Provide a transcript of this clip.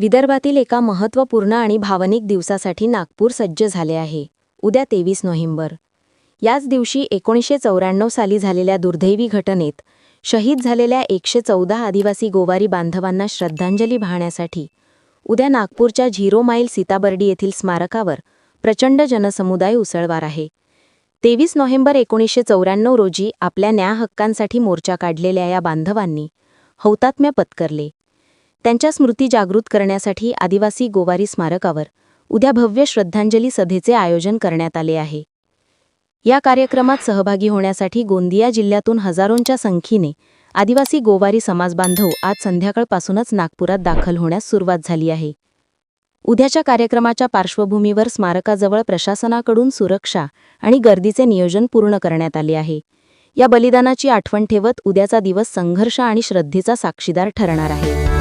विदर्भातील एका महत्त्वपूर्ण आणि भावनिक दिवसासाठी नागपूर सज्ज झाले आहे. उद्या तेवीस नोव्हेंबर. याच दिवशी एकोणीसशे चौऱ्याण्णव साली झालेल्या दुर्दैवी घटनेत शहीद झालेल्या एकशे चौदा आदिवासी गोवारी बांधवांना श्रद्धांजली वाहण्यासाठी उद्या नागपूरच्या झिरो माईल सीताबर्डी येथील स्मारकावर प्रचंड जनसमुदाय उसळवार आहे. तेवीस नोव्हेंबर एकोणीसशे चौऱ्याण्णव रोजी आपल्या न्यायहक्कांसाठी मोर्चा काढलेल्या या बांधवांनी हौतात्म्य पत्करले. त्यांच्या स्मृती जागृत करण्यासाठी आदिवासी गोवारी स्मारकावर उद्या भव्य श्रद्धांजली सभेचे आयोजन करण्यात आले आहे. या कार्यक्रमात सहभागी होण्यासाठी गोंदिया जिल्ह्यातून हजारोंच्या संख्येने आदिवासी गोवारी समाजबांधव आज संध्याकाळपासूनच नागपुरात दाखल होण्यास सुरुवात झाली आहे. उद्याच्या कार्यक्रमाच्या पार्श्वभूमीवर स्मारकाजवळ प्रशासनाकडून सुरक्षा आणि गर्दीचे नियोजन पूर्ण करण्यात आले आहे. या बलिदानाची आठवण ठेवत उद्याचा दिवस संघर्ष आणि श्रद्धेचा साक्षीदार ठरणार आहे.